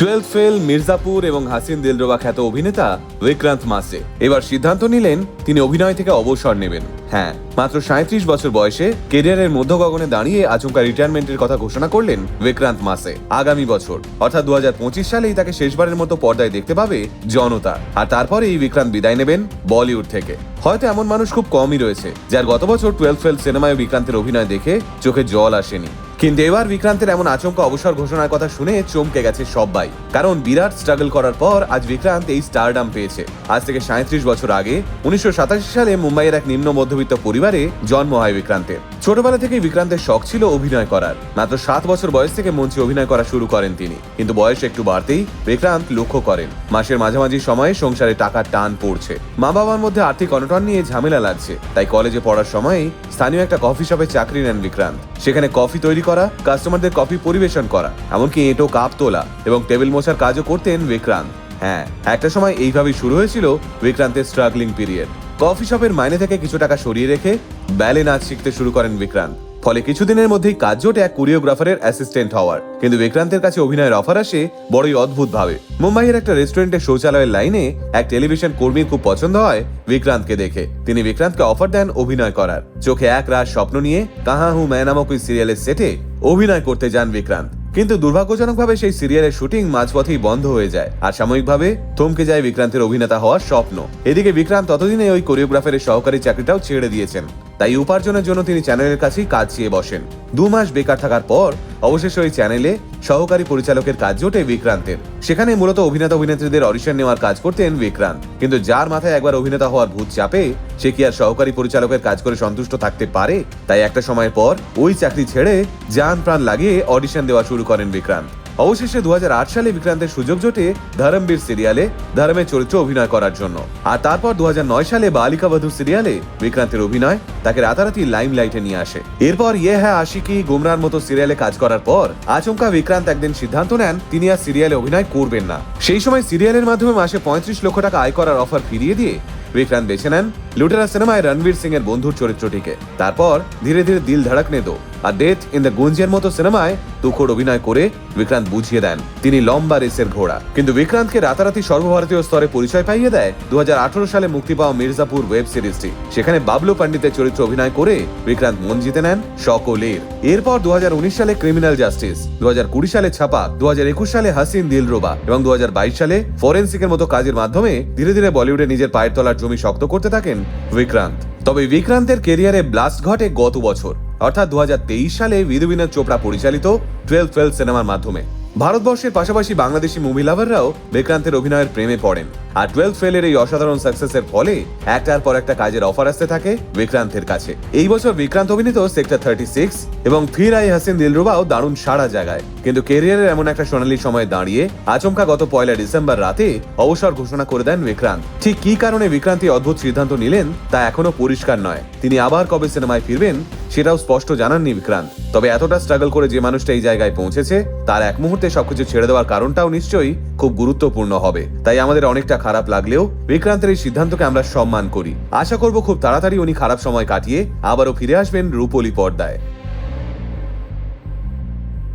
Twelve fail Mirzapur এবং হাসিন দিলরোবা খ্যাত অভিনেতা বিক্রান্ত মাসে। এবার সিদ্ধান্ত নিলেন, তিনি অভিনয় থেকে অবসর নেবেন। হ্যাঁ মাত্র সাঁত্রিশ বছর বয়সে কেরিয়ারের মধ্য গগনে দাঁড়িয়ে আচমকা রিটায়ারমেন্টের কথা ঘোষণা করলেন বিক্রান্ত মাসে। আগামী বছর, অর্থাৎ দু হাজার পঁচিশ সালেই তাকে শেষবারের মতো পর্দায় দেখতে পাবে জনতা। আর তারপরে এই বিক্রান্ত বিদায় নেবেন বলিউড থেকে। হয়তো এমন মানুষ খুব কমই রয়েছে, যার গত বছর টুয়েলভ ফেল সিনেমায় বিক্রান্তের অভিনয় দেখে চোখে জল আসেনি। কিন্তু এবার বিক্রান্তের এমন আচমকা অবসর ঘোষণার কথা শুনে চমকে গেছে সবাই। কারণ বিরাট স্ট্রাগল করার পর আজ বিক্রান্ত এই স্টারডাম পেয়েছে। আজ থেকে সাঁত্রিশ বছর আগে, উনিশশো সাতাশি সালে মুম্বাইয়ের এক নিম্ন মধ্যবিত্ত পরিবারে জন্ম হয় বিক্রান্তের। ছোটবেলা থেকেই বিক্রান্তের শখ ছিল অভিনয় করার। মাত্র সাত বছর বয়স থেকে মঞ্চে অভিনয় করা শুরু করেন তিনি। কিন্তু বয়স একটু বাড়তেই বিক্রান্ত লক্ষ্য করেন। মাসের মাঝামাঝি সময়ে সংসারে টাকার টান পড়ছে। মা বাবার মধ্যে আর্থিক অনটন নিয়ে ঝামেলা লাগছে। তাই কলেজে পড়ার সময়ই স্থানীয় একটা কফি শপে চাকরি নেন বিক্রান্ত। সেখানে কফি তৈরি করা কাস্টমারদের কফি পরিবেশন করা, এমনকি এঁটো কাপ তোলা এবং টেবিল মোছার কাজও করতেন বিক্রান্ত। হ্যাঁ একটা সময় এইভাবেই শুরু হয়েছিল বিক্রান্তের স্ট্রাগলিং পিরিয়ড কফি শপের মাইনে থেকে কিছু টাকা সরিয়ে রেখে ব্যালে নাচ শিখতে শুরু করেন বিক্রান্ত। ফলে কিছুদিনের মধ্যেই কাজ জোটে এক কোরিওগ্রাফারের অ্যাসিস্ট্যান্ট হওয়ার। কিন্তু বিক্রান্তের কাছে অভিনয়ের অফার আসে বড়ই অদ্ভুত ভাবে মুম্বাইয়ের একটা রেস্টুরেন্টের শৌচালয়ের লাইনে এক টেলিভিশন কর্মীর খুব পছন্দ হয় বিক্রান্তকে দেখে। তিনি বিক্রান্তকে অফার দেন অভিনয় করার। চোখে এক রাত স্বপ্ন নিয়ে কাহা হু ম্যায় নামক ওই সিরিয়ালের সেটে অভিনয় করতে যান বিক্রান্ত। কিন্তু দুর্ভাগ্যজনকভাবে সেই সিরিয়ালের শুটিং মাঝপথেই বন্ধ হয়ে যায়। আর সাময়িকভাবে থমকে যায় বিক্রান্তের অভিনেতা হওয়ার স্বপ্ন। এদিকে বিক্রান্ত ততদিনে ওই কোরিওগ্রাফারের সহকারী চাকরিটাও ছেড়ে দিয়েছেন। তাই উপার্জনের জন্য তিনি চ্যানেলের কাছেই কাজ চেয়ে বসেন। দু মাস বেকার থাকার পর অবশেষে ওই চ্যানেলে সহকারী পরিচালকের কাজ জোটে বিক্রান্তের। সেখানে মূলত অভিনেতা অভিনেত্রীদের অডিশন নেওয়ার কাজ করতেন বিক্রান্ত। কিন্তু যার মাথায় একবার অভিনেতা হওয়ার ভূত চাপে, সে কি আর সহকারী পরিচালকের কাজ করে সন্তুষ্ট থাকতে পারে? তাই একটা সময় পর ওই চাকরি ছেড়ে যান প্রাণ লাগিয়ে অডিশন দেওয়া শুরু করেন বিক্রান্ত। অবশেষে দুহাজার আট সালে বিক্রান্তের সুযোগ জোটে ধরমবীর সিরিয়ালে ধর্মের চরিত্রে অভিনয় করার জন্য। আর তারপর দু সালে বালিকা বধূ সিরিয়ালে বিক্রান্তের অভিনয় তাকে রাতারাতি লাইম লাইটে নিয়ে আসে। এরপর ইয়ে হ্যাঁ আশিকি গুমরার মতো সিরিয়ালে কাজ করার পর আচমকা বিক্রান্ত একদিন সিদ্ধান্ত নেন, তিনি আর সিরিয়ালে অভিনয় করবেন না। সেই সময় সিরিয়ালের মাধ্যমে মাসে পঁয়ত্রিশ লক্ষ টাকা আয় করার অফার ফিরিয়ে দিয়ে বিক্রান্ত বেছে নেন লুটেরা সিনেমায় রণবীর সিং এর বন্ধুর চরিত্রটিকে। তারপর ধীরে ধীরে দিল ধড়কনে দো। আর ডেথ ইন দ্য গুঞ্জের মতো সিনেমায় তুখোড় অভিনয় করে বিক্রান্ত বুঝিয়ে দেন। তিনি লম্বা রেসের ঘোড়া। কিন্তু বিক্রান্তকে রাতারাতি সর্বভারতীয় স্তরে পরিচয় পাইয়ে দেয় দু সালে মুক্তি পাওয়া মির্জাপুর ওয়েব সিরিজটি, সেখানে বাবলু পান্ডিতের চরিত্র অভিনয় করে বিক্রান্ত মন জিতে নেন সকলের। এরপর দু হাজার উনিশ সালে ক্রিমিনাল জাস্টিস দু হাজার কুড়ি সালে ছাপা দু হাজার একুশ সালে হাসিন দিলরোবা এবং দু হাজার বাইশ সালে ফরেন্সিকের মতো কাজের মাধ্যমে ধীরে ধীরে বলিউডে নিজের পায়ের তলার জমি শক্ত করতে থাকেন বিক্রান্ত। তবে বিক্রান্তের কেরিয়ারে ব্লাস্ট ঘটে গত বছর। অর্থাৎ দু হাজার তেইশ সালে বিধুবিনোদ চোপড়া পরিচালিত টুয়েলভ টুয়েলভ সিনেমার মাধ্যমে। ভারতবর্ষের পাশাপাশি বাংলাদেশি মুভি লাভাররাও বিক্রান্তের অভিনয়ের প্রেমে পড়েন। আর টুয়েলভ ফেলের এই অসাধারণ সাকসেসের ফলে একটার পর একটা কাজের অফার আসতে থাকে বিক্রান্তের কাছে। এই বছর বিক্রান্ত অভিনীত সেক্টর থার্টি সিক্স এবং ফির আই হাসিন দিলরুবাও দারুণ সারা জায়গায় কিন্তু কেরিয়ারের এমন একটা সোনালী সময় দাঁড়িয়ে আচমকা গত পয়লা ডিসেম্বর রাতে অবসর ঘোষণা করে দেন বিক্রান্ত। ঠিক কি কারণে বিক্রান্ত অদ্ভুত সিদ্ধান্ত নিলেন তা এখনও পরিষ্কার নয়। তিনি আবার কবে সিনেমায় ফিরবেন সেটাও স্পষ্ট জানাননি বিক্রান্ত। তবে এতটা স্ট্রাগল করে যে মানুষটা এই জায়গায় পৌঁছেছে, তার এক মুহূর্তে সবকিছু ছেড়ে দেওয়ার কারণটাও নিশ্চয়ই খুব গুরুত্বপূর্ণ হবে। তাই আমাদের অনেকটা খারাপ লাগলেও বিক্রান্তের এই সিদ্ধান্তকে আমরা সম্মান করি। আশা করব খুব তাড়াতাড়ি উনি খারাপ সময় কাটিয়ে আবারও ফিরে আসবেন রূপলি পর্দায়।